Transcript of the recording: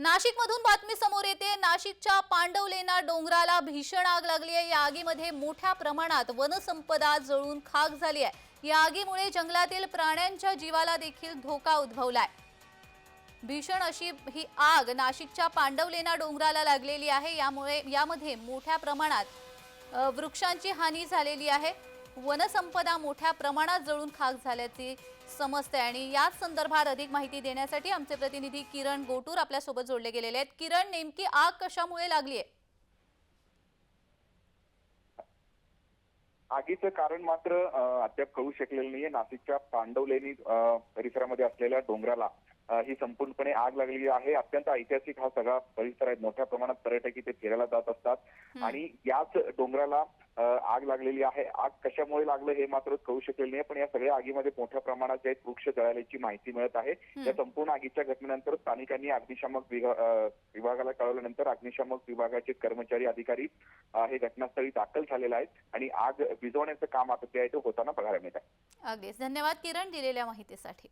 नाशिकमधून बातमी समोर येते. नाशिकच्या पांडवलेना डोंगराला भीषण आग लागली आहे. या आगीमध्ये मोठ्या प्रमाणात वनसंपदा जळून खाक झाली आहे. या आगीमुळे जंगलातील प्राण्यांच्या जीवाला देखील धोका उद्भवलाय. भीषण अशी ही आग नाशिकच्या पांडवलेना डोंगराला लागलेली आहे. यामुळे यामध्ये मोठ्या प्रमाणात वृक्षांची हानी झालेली आहे. वनसंपदा मोठ्या प्रमाणात जळून खाक झाल्याची समजते आणि याच संदर्भात अधिक माहिती देण्यासाठी आमचे प्रतिनिधी किरण गोटूर आपल्यासोबत जोडले गेलेले आहेत. किरण नेमकी आग कशामुळे लागली आहे? आगीचं कारण मात्र अ, अद्याप कळू शकलेलं नाहीये. नाशिकच्या पांडवलेनी अ, परिसरामध्ये असलेल्या डोंगराला ही संपूर्णपणे आग लागलेली आहे. अत्यंत ऐतिहासिक हा सगळा परिसर आहे. मोठ्या प्रमाणात पर्यटक इथे फिरायला जात असतात. आणि याच डोंगराला आग लागलेली आहे. आग कशामुळे लागलं हे मात्र कळू शकलेलं नाही पण या सगळ्या आगीमध्ये मोठ्या प्रमाणात जे वृक्ष जळाल्याची माहिती मिळत आहे. या संपूर्ण आगीच्या घटनेनंतर स्थानिकांनी अग्निशामक विभागाला कळवल्यानंतर अग्निशामक विभागाचे कर्मचारी अधिकारी हे घटनास्थळी दाखल झालेले आहेत आणि आग विझवण्याचं काम आता ते आहे ते होताना बघायला मिळत आहे. अगदीच. धन्यवाद किरण दिलेल्या माहितीसाठी.